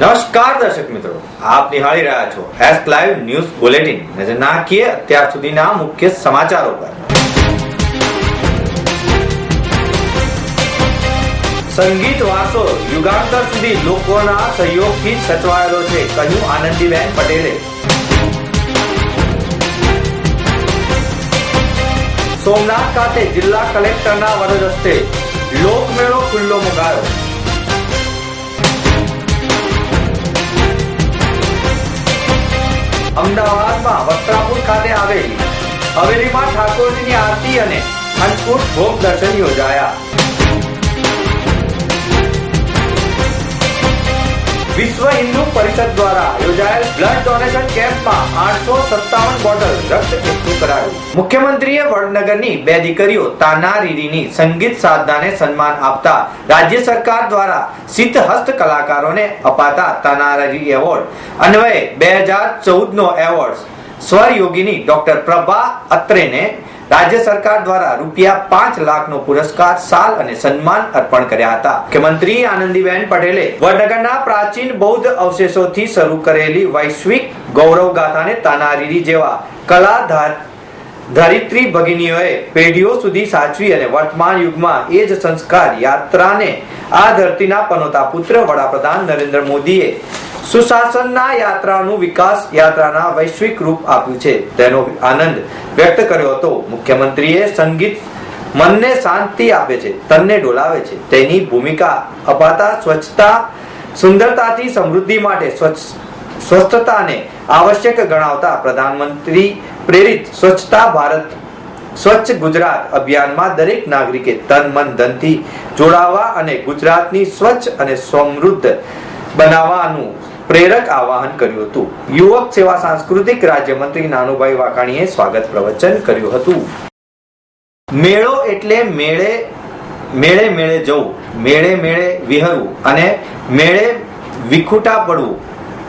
નમસ્કાર દર્શક મિત્રો, આપ નિહાળી રહ્યા છો એસ લાઈવ ન્યૂઝ બુલેટિન નજર નાખીએ અત્યાર સુધીના મુખ્ય સમાચારો પર. સંગીત વારસો યુગાંતર સુધી લોકોના સહયોગથી સચવાયેલો છે, કહ્યું આનંદીબેન પટેલે. સોમનાથ ખાતે જિલ્લા કલેક્ટરના વરદ હસ્તે લોકમેળો ખુલ્લો મુકાયો. અમદાવાદમાં વસ્ત્રાપુર ખાતે આવેલી હવેલીમાં ઠાકોરજીની આરતી અને અન્નકૂટ ભોગ દર્શન યોજાયા. વિશ્વ હિન્દુ પરિષદ દ્વારા યોજાયેલ બ્લડ ડોનેશન કેમ્પમાં આઠસો સત્તાવન બોટલ રક્ત એકઠું કરાયું. મુખ્યમંત્રીએ વડનગરની બે દીકરીઓ તાનારીરીની સંગીત સાધનાને સન્માન આપતા રાજ્ય સરકાર દ્વારા સિદ્ધ હસ્ત કલાકારોને અપાતા તાનારીરી એવોર્ડ, અન્વયે બે હજાર ચૌદ નો એવોર્ડ. સ્વર યોગીની ડોક્ટર પ્રભા અત્રેને રાજ્ય સરકાર દ્વારા રૂપિયા પાંચ લાખનો પુરસ્કાર, સાલ અને સન્માન અર્પણ કર્યા હતા. મુખ્યમંત્રી આનંદીબેન પટેલે વડનગરના પ્રાચીન બૌદ્ધ અવશેષોથી શરૂ કરેલી વૈશ્વિક ગૌરવ ગાથાને તાનારીરી જેવા કલાધાર ધરિત્રી ભગિનીઓએ પેઢીઓ સુધી સાચવી અને વર્તમાન યુગમાં એ જ સંસ્કાર યાત્રાને આ ધરતીના પનોતા પુત્ર વડાપ્રધાન નરેન્દ્ર મોદીએ સુશાસનના યાત્રાનું વિકાસ યાત્રાના વૈશ્વિક રૂપ આપ્યું છે. તેનો આનંદ વ્યક્ત કર્યો હતો. મુખ્યમંત્રીએ સંગીત મનને શાંતિ આપે છે, તનને ડોલાવે છે. તેની ભૂમિકા અપાતા સ્વચ્છતા, સુંદરતાથી સમૃદ્ધિ માટે સ્વચ્છ, સ્વસ્થતાને આવશ્યક ગણાવતા પ્રધાનમંત્રી પ્રેરિત સ્વચ્છતા ભારત, સ્વચ્છ ગુજરાત અભિયાનમાં દરેક નાગરિકે તન, મન, ધનથી જોડાવા અને ગુજરાતની સ્વચ્છ અને સમૃદ્ધ બનાવવાનું પ્રેરક આવાહન કર્યું હતું. યુવક સેવા સાંસ્કૃતિક રાજ્યમંત્રી નાનુભાઈ વાકાણીએ સ્વાગત પ્રવચન કર્યું હતું. મેળો એટલે મેળે મેળે મેળે જવું, મેળે મેળે વિહરવું અને મેળે વિખુટા પડવું.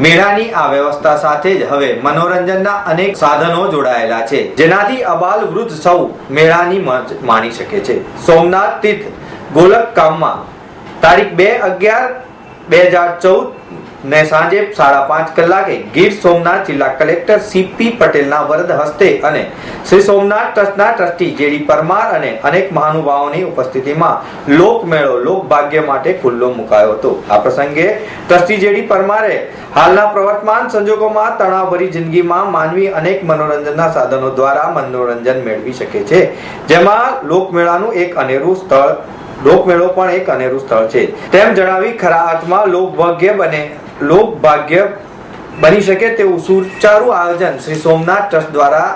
મેળાની આ વ્યવસ્થા સાથે જ હવે મનોરંજનના અનેક સાધનો જોડાયેલા છે, જેનાથી અબાલ વૃદ્ધ સૌ મેળાની માણી શકે છે. સોમનાથ તીર્થ ગોલક કામમાં તારીખ બે અગિયાર બે હજાર ચૌદ ને સાંજે સાડા પાંચ કલાકે ગીર સોમનાથ જિલ્લા કલેક્ટર સીપી પટેલના વરદ હસ્તે અને શ્રી સોમનાથ ટ્રસ્ટના ટ્રસ્ટી જેડી પરમાર અને અનેક મહાનુભાવોની ઉપસ્થિતિમાં લોકમેળો, લોકભાગ્ય માટે ખુલ્લો મુકાયો હતો. આ પ્રસંગે ટ્રસ્ટી જેડી પરમારે હાલના પ્રવર્તમાન સંજોગોમાં તણાવભરી જિંદગીમાં માનવી અનેક મનોરંજનના સાધનો દ્વારા મનોરંજન મેળવી શકે છે. જેમાં લોકમેળાનું એક અનેરું સ્થળ, લોકમેળો પણ એક અનેરું સ્થળ છે. તેમ જણાવી ખરા અર્થમાં લોકભાગ્ય બને લોકભાગ્ય બની શકે તેવું સુચારું આયોજન શ્રી સોમનાથ ટ્રસ્ટ દ્વારા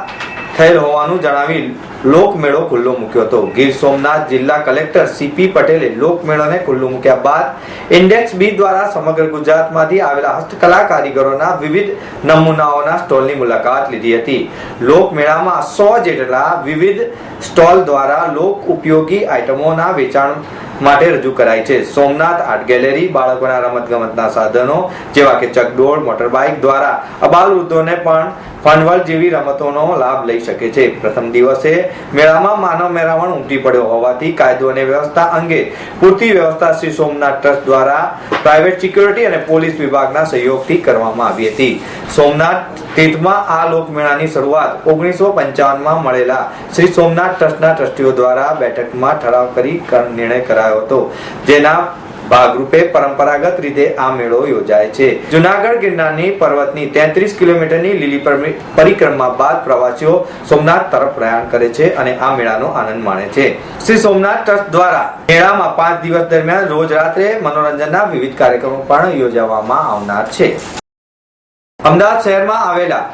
થયેલ હોવાનું જણાવી લોકમેળો ખુલ્લો મૂક્યો હતો. ગીર સોમનાથ જિલ્લા કલેક્ટર સીપી પટેલે લોકમેળોને ખુલ્લું મૂક્યા બાદ ઇન્ડેક્સ બી દ્વારા સમગ્ર ગુજરાતમાંથી આવેલા હસ્તકલા કારીગરોના વિવિધ નમૂનાઓના સ્ટોલની મુલાકાત લીધી હતી. લોકમેળામાં સો જેટલા વિવિધ સ્ટોલ દ્વારા લોક ઉપયોગી આઇટમોના વેચાણ માટે રજૂ કરાઈ છે. સોમનાથ આર્ટ ગેલેરી બાળકોના રમતગમતના સાધનો, જેવા કે ચકડોળ, મોટરબાઇક દ્વારા અબાલ વૃદ્ધોને પણ ફનવલ જેવી રમતોનો લાભ લઈ શકે છે. પ્રથમ દિવસે મેળામાં માનવ મેળાવણ ઉમટી પડ્યો હોવાથી કાયદો અને વ્યવસ્થા અંગે પૂરતી વ્યવસ્થા શ્રી સોમનાથ ટ્રસ્ટ દ્વારા પ્રાઇવેટ સિક્યોરિટી અને પોલીસ વિભાગના સહયોગથી કરવામાં આવી હતી. સોમનાથ તીર્થમાં આ લોકમેળાની શરૂઆત ઓગણીસો પંચાવનમાં મળેલા શ્રી સોમનાથ ટ્રસ્ટના ટ્રસ્ટીઓ દ્વારા બેઠકમાં ઠરાવ કરી નિર્ણય કરાયો હતો. જેના ભાગરૂપે પરંપરાગત રીતે આ મેળો યોજાય છે. જુનાગઢ ગિરનારની પર્વતની તેત્રીસ કિલોમીટરની લીલી પરિક્રમા બાદ પ્રવાસીઓ સોમનાથ તરફ પ્રયાણ કરે છે અને આ મેળાનો આનંદ માણે છે. શ્રી સોમનાથ ટ્રસ્ટ દ્વારા મેળામાં પાંચ દિવસ દરમિયાન રોજ રાત્રે મનોરંજનના વિવિધ કાર્યક્રમો પણ યોજવામાં આવનાર છે. અમદાવાદ શહેરમાં આવેલા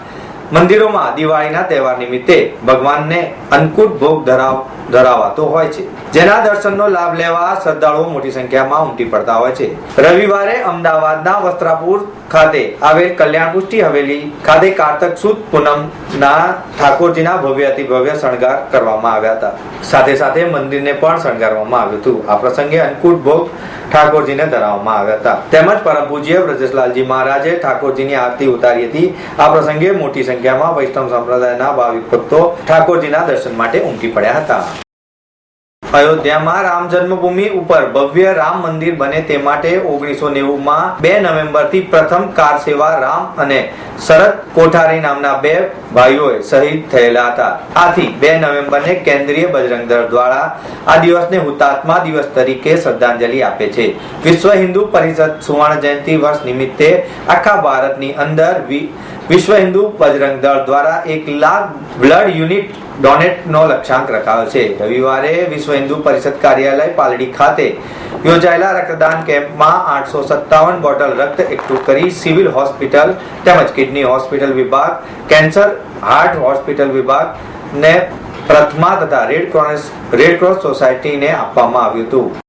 મંદિરોમાં દિવાળીના તહેવાર નિમિત્તે ભગવાનને અન્નકૂટ ભોગ ધરાવ ધરાવાતો હોય છે. જેના દર્શનનો લાભ લેવા શ્રદ્ધાળુઓ મોટી સંખ્યામાં ઉમટી પડતા હોય છે. રવિવારે અમદાવાદના વસ્ત્રાપુર ખાતે આવેલ કલ્યાણ પુષ્ટિ હવેલી ખાતે કારતક સુદ પૂનમના ઠાકોરજીના ભવ્ય અતિ ભવ્ય શણગાર કરવામાં આવ્યા હતા. સાથે સાથે મંદિરને પણ શણગારવામાં આવ્યું હતું. આ પ્રસંગે અન્નકૂટ ભોગ ઠાકોરજીને ધરાવવામાં આવ્યા હતા. તેમજ પરમ પૂજ્ય વ્રજેશલાલજી મહારાજે ઠાકોરજીની આરતી ઉતારી હતી. આ પ્રસંગે મોટી સંખ્યામાં વૈષ્ણવ સંપ્રદાયના ભાવિક ભક્તો ઠાકોરજીના દર્શન માટે ઉમટી પડ્યા હતા. અયોધ્યામાં રામ જન્મભૂમિ ઉપર ભવ્ય રામ મંદિર બને તે માટે ઓગણીસો નેવુંમાં બે નવેમ્બરથી પ્રથમ કાર સેવા રામ અને શરદ કોઠારી નામના બે ભાઈઓએ શહીદ થયેલા હતા. આથી બે નવેમ્બરને કેન્દ્રીય બજરંગ દળ દ્વારા આ દિવસને હુતાત્મા દિવસ તરીકે શ્રદ્ધાંજલિ આપે છે. વિશ્વ હિન્દુ પરિષદ સુવર્ણ જયંતિ વર્ષ નિમિત્તે આખા ભારતની અંદર વિશ્વ હિન્દુ બજરંગ દળ દ્વારા એક લાખ બ્લડ યુનિટ ડોનેટનો લક્ષ્યાંક રખાયો છે. રવિવારે વિશ્વ હિન્દુ પરિષદ કાર્યાલય પાલડી ખાતે યોજાયેલા રક્તદાન કેમ્પમાં આઠસો સત્તાવન બોટલ રક્ત એકઠું કરી સિવિલ હોસ્પિટલ તેમજ કિડની હોસ્પિટલ વિભાગ, કેન્સર, હાર્ટ હોસ્પિટલ વિભાગ ને પ્રથમા તથા રેડ ક્રોસ રેડ ક્રોસ સોસાયટીને આપવામાં આવ્યું હતું.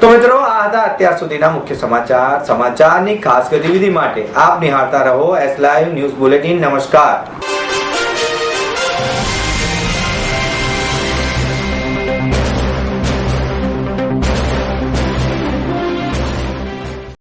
તો મિત્રો, આ હતા અત્યાર સુધીના મુખ્ય સમાચાર. સમાચારની ખાસ ગતિવિધિ માટે આપ નિહાળતા રહો. એસ લાઈવ ન્યૂઝ બુલેટિન નમસ્કાર. Bye.